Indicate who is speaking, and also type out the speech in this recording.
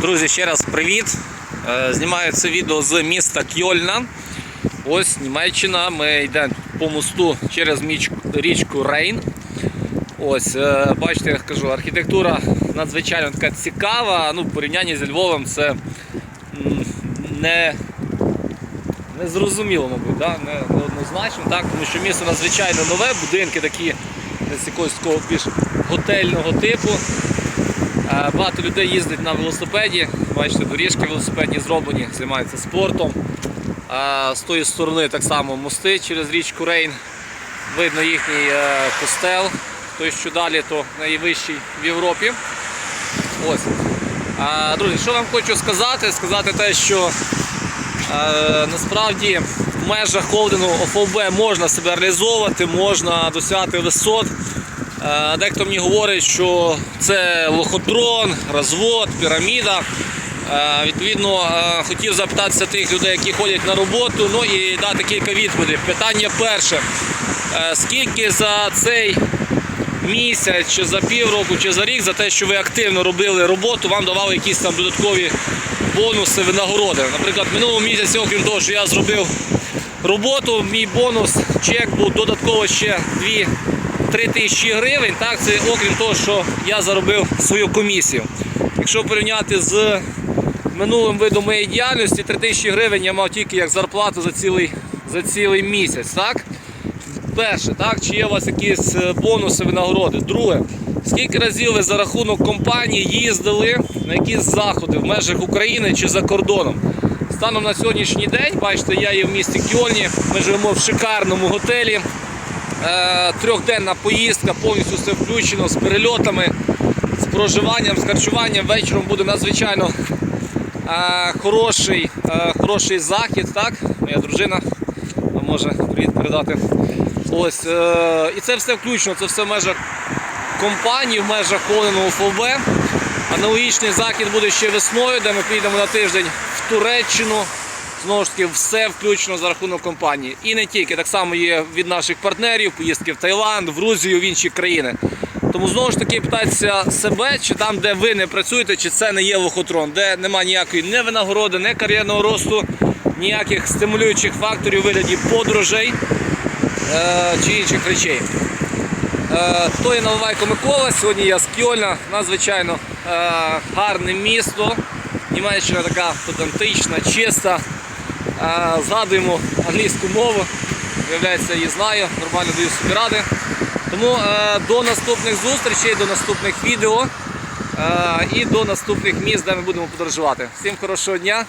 Speaker 1: Друзі, ще раз привіт. Е, Знімаю це відео з міста Кьольна. Ось Німеччина. Ми йдемо по мосту через річку Рейн. Ось, е, бачите, я кажу, архітектура надзвичайно така цікава. Ну, в порівнянні зі Львовом це не, не зрозуміло, мабуть, да? не, не однозначно, так? тому що місто надзвичайно нове, будинки такі десь якогось такого більш готельного типу. Е, Багато людей їздить на велосипеді. Бачите, доріжки велосипедні зроблені, займаються спортом. Е, З тої сторони так само мости через річку Рейн. Видно їхній е, костел. Той, що далі, то найвищий в Європі. Ось. Друзі, що вам хочу сказати? Сказати те, що насправді в межах холдингу ОФОБ можна себе реалізовувати, можна досягати висот. Е, Дехто мені говорить, що це лохотрон, розвод, піраміда. Е, Відповідно, е, хотів запитатися тих людей, які ходять на роботу, ну і дати кілька відповідей. Питання перше. Скільки за цей місяць, чи за півроку, чи за рік, за те, що ви активно робили роботу, вам давали якісь там додаткові бонуси, винагороди? Наприклад, минулого місяця, окрім того, що я зробив роботу, мій бонус, чек був додатково ще 2-3 тисячі гривень. Так, це окрім того, що я заробив свою комісію. Якщо порівняти з минулим видом моєї діяльності, 3 тисячі гривень я мав тільки як зарплату за цілий, за цілий місяць. Так? Перше, так, чи є у вас якісь е, бонуси, винагороди? Друге, скільки разів ви за рахунок компанії їздили на якісь заходи в межах України чи за кордоном? Станом на сьогоднішній день, бачите, я є в місті Кьольні, ми живемо в шикарному готелі. Е, трьохденна поїздка, повністю все включено з перельотами, з проживанням, з харчуванням. Вечором буде надзвичайно е, хороший, е, хороший захід. Так? Моя дружина може привіт передати. Ось, і це все включено, це все в межах компанії, в межах холдингу ФОБ. Аналогічний захід буде ще весною, де ми поїдемо на тиждень в Туреччину. Знову ж таки, все включено за рахунок компанії. І не тільки, так само є від наших партнерів, поїздки в Таїланд, в Грузію, в інші країни. Тому знову ж таки питайтеся себе, чи там, де ви не працюєте, чи це не є лохотрон, де немає ніякої не винагороди, не кар'єрного росту, ніяких стимулюючих факторів у вигляді подорожей е, чи інших речей. Е, То є Наливайко Микола. Сьогодні я з Кьольна. Надзвичайно е, гарне місто. Німеччина така тут чиста. Е, Згадуємо англійську мову. Виявляється, її знаю, нормально даю собі ради. Тому е, до наступних зустрічей, до наступних відео е, і до наступних місць, де ми будемо подорожувати. Всім хорошого дня!